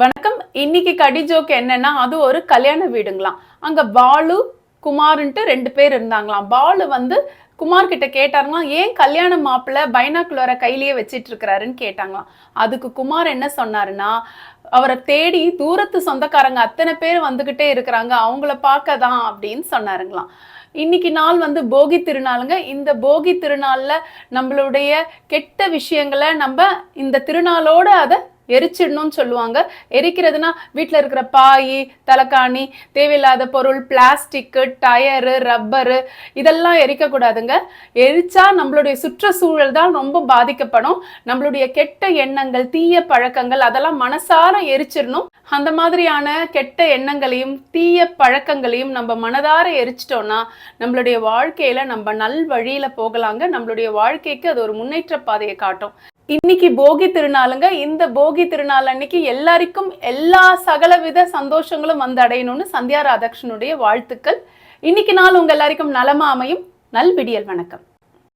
வணக்கம். இன்னைக்கு கடி ஜோக் என்னன்னா அது ஒரு கல்யாண வீடுங்களாம். அங்க பாலு குமார்ன்ட்டு ரெண்டு பேர் இருந்தாங்களாம். பாலு வந்து குமார் கிட்ட கேட்டாங்களாம் ஏன் கல்யாண மாப்பிள்ள பைனாக்குலரை கையிலேயே வச்சிட்டு இருக்கிறாருன்னு கேட்டாங்களாம். அதுக்கு குமார் என்ன சொன்னாருன்னா அவரை தேடி தூரத்து சொந்தக்காரங்க அத்தனை பேர் வந்துகிட்டே இருக்கிறாங்க அவங்கள பார்க்க தான் அப்படின்னு சொன்னாருங்களாம். இன்னைக்கு நாள் வந்து போகி திருநாளுங்க. இந்த போகி திருநாளில் நம்மளுடைய கெட்ட விஷயங்களை நம்ம இந்த திருநாளோட அதை எரிச்சிடணும்னு சொல்லுவாங்க. எரிக்கிறதுனா வீட்டில் இருக்கிற பாய் தலைக்காணி தேவையில்லாத பொருள் பிளாஸ்டிக்கு டயரு ரப்பரு இதெல்லாம் எரிக்கக்கூடாதுங்க. எரிச்சா நம்மளுடைய சுற்றுச்சூழல் தான் ரொம்ப பாதிக்கப்படும். நம்மளுடைய கெட்ட எண்ணங்கள் தீய பழக்கங்கள் அதெல்லாம் மனசார எரிச்சிடணும். அந்த மாதிரியான கெட்ட எண்ணங்களையும் தீய பழக்கங்களையும் நம்ம மனதார எரிச்சிட்டோம்னா நம்மளுடைய வாழ்க்கையில நம்ம நல் வழியில போகலாங்க. நம்மளுடைய வாழ்க்கைக்கு அது ஒரு முன்னேற்ற பாதையை காட்டும். இன்னைக்கு போகி திருநாளுங்க. இந்த போகி திருநாள் அன்னைக்கு எல்லாருக்கும் எல்லா சகலவித சந்தோஷங்களும் வந்து அடையணும்னு சந்தியா ராதாகிருஷ்ணனுடைய வாழ்த்துக்கள். இன்னைக்கு நாள் உங்க எல்லாருக்கும் நலமா அமையும். நல்விடியல் வணக்கம்.